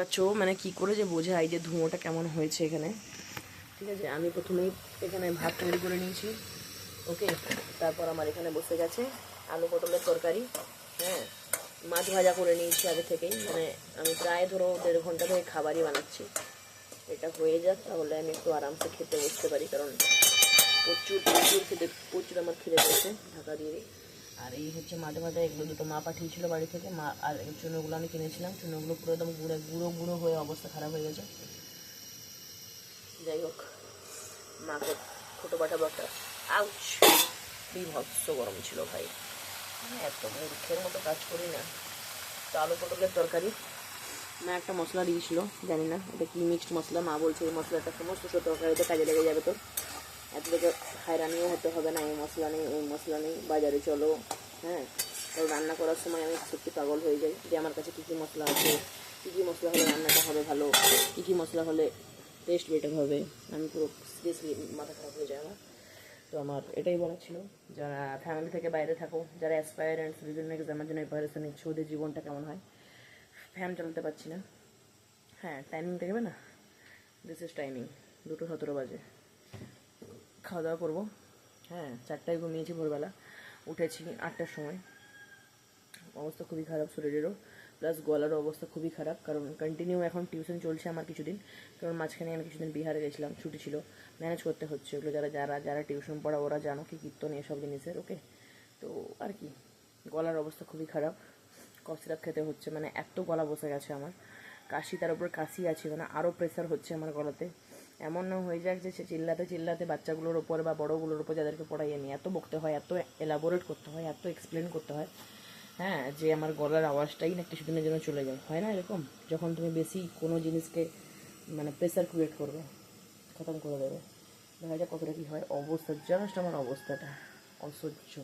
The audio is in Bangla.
পাচ্ছ? মানে কি করে যে বোঝাই যে ধুঁয়োটা কেমন হয়েছে এখানে? ঠিক আছে, আমি প্রথমেই এখানে ভাত তৈরি করে নিয়েছি। ওকে, তারপর আমার এখানে বসে গেছে আলু পটলের তরকারি। হ্যাঁ মাছ ভাজা করে নিয়েছি আগে থেকেই। মানে আমি প্রায় ধরো দেড় ঘণ্টা ধরে খাবারই বানাচ্ছি। এটা হয়ে যাক, তাহলে আমি একটু আরামসে খেতে বসতে পারি, কারণ প্রচুর প্রচুর খেতে প্রচুর আমার খেতে পেয়েছে, ঢাকা দিয়ে। আর এই হচ্ছে মাঝে মাঝে এগুলো দুটো মা পাঠিয়েছিল বাড়ি থেকে। মা আর চুনোগুলো আমি কিনেছিলাম। চুনোগুলো পুরো একদম গুঁড়ো গুঁড়ো গুঁড়ো হয়ে অবস্থা খারাপ হয়ে গেছে। যাই হোক, মাকে ছোটো পাঠাবো একটা। আউচ! বিভৎস গরম ছিল ভাই। আমি এত মূর্খের মতো কাজ করি না। তো আলু পটলের তরকারি। মা একটা মশলা দিয়েছিল, জানি না। এটা কি মিক্সড মশলা? মা বলছে এই মশলাটা সমস্ত তরকারিতে কাজে লেগে যাবে তোর। এত থেকে হায়রানিও হতে হবে না, এই মশলা নেই, ওই মশলা নেই, বাজারে চলো হ্যাঁ? তো রান্না করার সময় আমি সত্যি পাগল হয়ে যাই যে আমার কাছে কী কী মশলা আছে, কী কী মশলা হলে রান্নাটা হবে ভালো, কী কী মশলা হলে টেস্ট বেটার হবে। আমি পুরো সিরিয়াসলি মাথা খারাপ হয়ে যায় তো আমার এটাই বলার ছিল। যারা ফ্যামিলি থেকে বাইরে থাকো, যারা অ্যাসপায়ারেন্টস বিভিন্ন এক্সামের জন্য প্রিপারেশন নিচ্ছে, ওদের জীবনটা কেমন হয়? ফ্যান চালাতে পারছি না। হ্যাঁ টাইমিং দেখবে না? দিস ইজ টাইমিং দুটো সতেরো বাজে। খাওয়া দাওয়া করব। হ্যাঁ চারটায় ঘুমিয়েছি ভোরবেলা। উঠেছি আটটার সময়। অবস্থা খুবই খারাপ শরীরেরও। প্লাস গলারও অবস্থা খুবই খারাপ। কারণ কন্টিনিউ এখন টিউশন চলছে আমার কিছুদিন। কারণ মাঝখানে আমি কিছুদিন বিহারে গেছিলাম, ছুটি ছিল। ম্যানেজ করতে হচ্ছে ওগুলো। যারা যারা যারা টিউশন পড়া, ওরা জানো কি কীর্তন এসব জিনিসের ওকে তো আর কি। গলার অবস্থা খুবই খারাপ। কফ খেতে হচ্ছে। মানে এত গলা বসে গেছে আমার। কাশি, তার উপর কাশি আছে। মানে আরও প্রেশার হচ্ছে আমার গলাতে। এমন না হয়ে যাক যে সে চিল্লাতে চিল্লাতে বাচ্চাগুলোর ওপর বা বড়োগুলোর ওপর যাদেরকে পড়াই আমি এত বকতে হয়, এত এলাবোরেট করতে হয়, এত এক্সপ্লেন করতে হয় হ্যাঁ যে আমার গলার আওয়াজটাই না কিছুদিনের জন্য চলে যায়। হয় না এরকম? যখন তুমি বেশি কোনো জিনিসকে মানে প্রেশার ক্রিয়েট করবে, খতম করে দেবে। দেখা যাক কতটা কী হয়। অবস্থা জাস্ট আমার অবস্থাটা। অসহ্য।